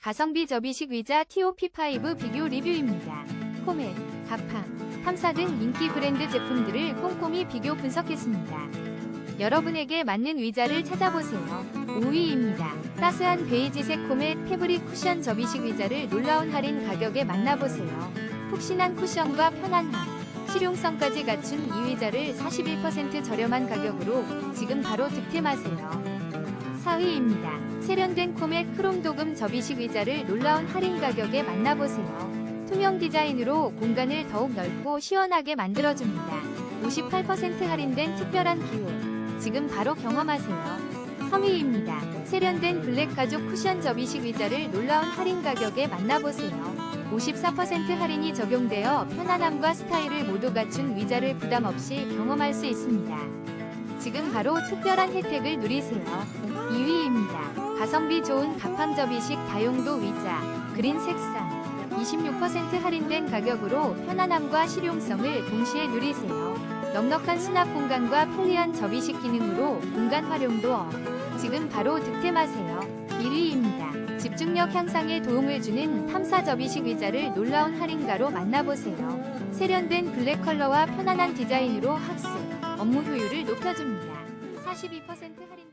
가성비 접이식 의자 TOP5 비교 리뷰입니다. 코멧, 가팡, 탐사 등 인기 브랜드 제품들을 꼼꼼히 비교 분석했습니다. 여러분에게 맞는 의자를 찾아보세요. 5위입니다. 따스한 베이지색 코멧 패브릭 쿠션 접이식 의자를 놀라운 할인 가격에 만나보세요. 푹신한 쿠션과 편안함, 실용성까지 갖춘 이 의자를 41% 저렴한 가격으로 지금 바로 득템하세요. 4위입니다. 세련된 코멧 크롬 도금 접이식 의자를 놀라운 할인 가격에 만나보세요. 투명 디자인으로 공간을 더욱 넓고 시원하게 만들어줍니다. 58% 할인된 특별한 기회. 지금 바로 경험하세요. 3위입니다. 세련된 블랙 가죽 쿠션 접이식 의자를 놀라운 할인 가격에 만나보세요. 54% 할인이 적용되어 편안함과 스타일을 모두 갖춘 의자를 부담 없이 경험할 수 있습니다. 지금 바로 특별한 혜택을 누리세요. 2위입니다. 가성비 좋은 가팡 접이식 다용도 의자 그린 색상 26% 할인된 가격으로 편안함과 실용성을 동시에 누리세요. 넉넉한 수납 공간과 편리한 접이식 기능으로 공간 활용도 업. 지금 바로 득템하세요. 1위입니다. 집중력 향상에 도움을 주는 탐사 접이식 의자를 놀라운 할인가로 만나보세요. 세련된 블랙 컬러와 편안한 디자인으로 학습, 업무 효율을 높여줍니다. 42% 할인